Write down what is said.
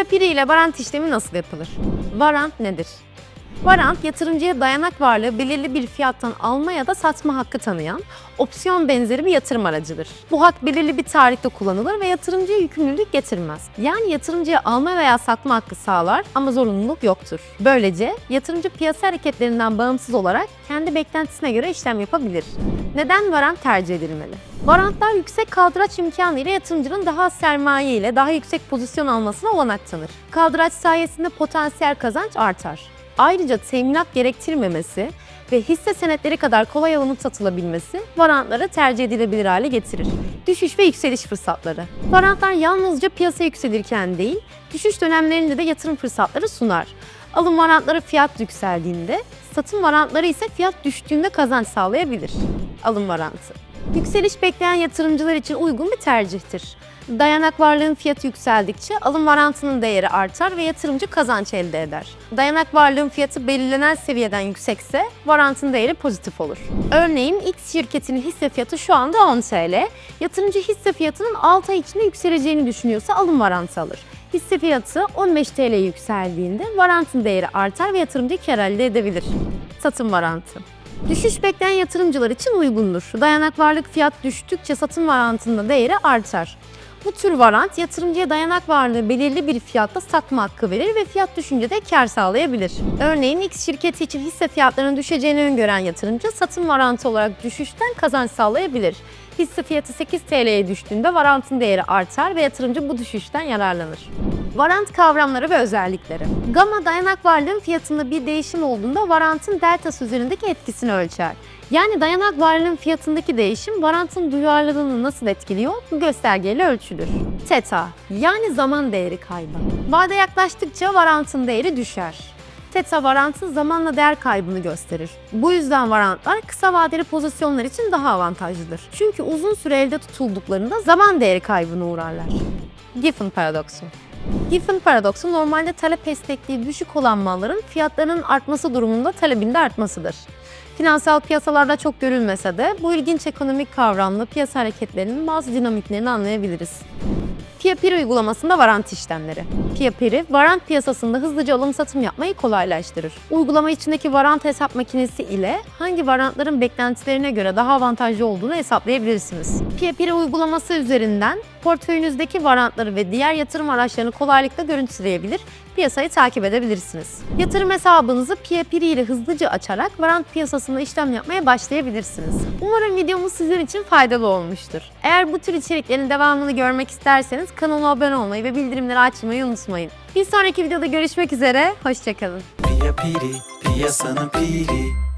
Piyapiri ile varant işlemi nasıl yapılır? Varant nedir? Varant, yatırımcıya dayanak varlığı belirli bir fiyattan alma ya da satma hakkı tanıyan, opsiyon benzeri bir yatırım aracıdır. Bu hak belirli bir tarihte kullanılır ve yatırımcıya yükümlülük getirmez. Yani yatırımcıya alma veya satma hakkı sağlar ama zorunluluk yoktur. Böylece yatırımcı piyasa hareketlerinden bağımsız olarak kendi beklentisine göre işlem yapabilir. Neden varant tercih edilmeli? Varantlar yüksek kaldıraç imkanı ile yatırımcının daha az sermaye ile daha yüksek pozisyon almasına olanak tanır. Kaldıraç sayesinde potansiyel kazanç artar. Ayrıca teminat gerektirmemesi ve hisse senetleri kadar kolay alınıp satılabilmesi varantları tercih edilebilir hale getirir. Düşüş ve yükseliş fırsatları. Varantlar yalnızca piyasa yükselirken değil, düşüş dönemlerinde de yatırım fırsatları sunar. Alım varantları fiyat yükseldiğinde, satım varantları ise fiyat düştüğünde kazanç sağlayabilir. Alım varantı. Yükseliş bekleyen yatırımcılar için uygun bir tercihtir. Dayanak varlığın fiyatı yükseldikçe alım varantının değeri artar ve yatırımcı kazanç elde eder. Dayanak varlığın fiyatı belirlenen seviyeden yüksekse varantın değeri pozitif olur. Örneğin X şirketinin hisse fiyatı şu anda 10 TL. Yatırımcı hisse fiyatının 6 ay içinde yükseleceğini düşünüyorsa alım varantı alır. Hisse fiyatı 15 TL yükseldiğinde varantın değeri artar ve yatırımcı kar elde edebilir. Satım varantı. Düşüş bekleyen yatırımcılar için uygundur. Dayanak varlık fiyat düştükçe satım varantında değeri artar. Bu tür varant yatırımcıya dayanak varlığı belirli bir fiyatta satma hakkı verir ve fiyat düşünce de kar sağlayabilir. Örneğin X şirketi için hisse fiyatlarının düşeceğini öngören yatırımcı satım varantı olarak düşüşten kazanç sağlayabilir. Hisse fiyatı 8 TL'ye düştüğünde varantın değeri artar ve yatırımcı bu düşüşten yararlanır. Varant kavramları ve özellikleri. Gamma dayanak varlığın fiyatında bir değişim olduğunda varantın deltası üzerindeki etkisini ölçer. Yani dayanak varlığın fiyatındaki değişim varantın duyarlılığını nasıl etkiliyor bu göstergeyle ölçülür. Teta yani zaman değeri kaybı. Vade yaklaştıkça varantın değeri düşer. Teta varantı zamanla değer kaybını gösterir. Bu yüzden varantlar kısa vadeli pozisyonlar için daha avantajlıdır. Çünkü uzun süre elde tutulduklarında zaman değeri kaybına uğrarlar. Giffen paradoksu. Giffen paradoksu normalde talep esnekliği düşük olan malların fiyatlarının artması durumunda talebin de artmasıdır. Finansal piyasalarda çok görülmese de bu ilginç ekonomik kavramla piyasa hareketlerinin bazı dinamiklerini anlayabiliriz. Piyapiri uygulamasında varant işlemleri. Piyapiri, varant piyasasında hızlıca alım satım yapmayı kolaylaştırır. Uygulama içindeki varant hesap makinesi ile hangi varantların beklentilerine göre daha avantajlı olduğunu hesaplayabilirsiniz. Piyapiri uygulaması üzerinden portföyünüzdeki varantları ve diğer yatırım araçlarını kolaylıkla görüntüleyebilir, piyasayı takip edebilirsiniz. Yatırım hesabınızı Piyapiri ile hızlıca açarak varant piyasasında işlem yapmaya başlayabilirsiniz. Umarım videomuz sizin için faydalı olmuştur. Eğer bu tür içeriklerin devamını görmek isterseniz kanalıma abone olmayı ve bildirimleri açmayı unutmayın. Bir sonraki videoda görüşmek üzere, hoşçakalın. Pia piri, piyasanın piri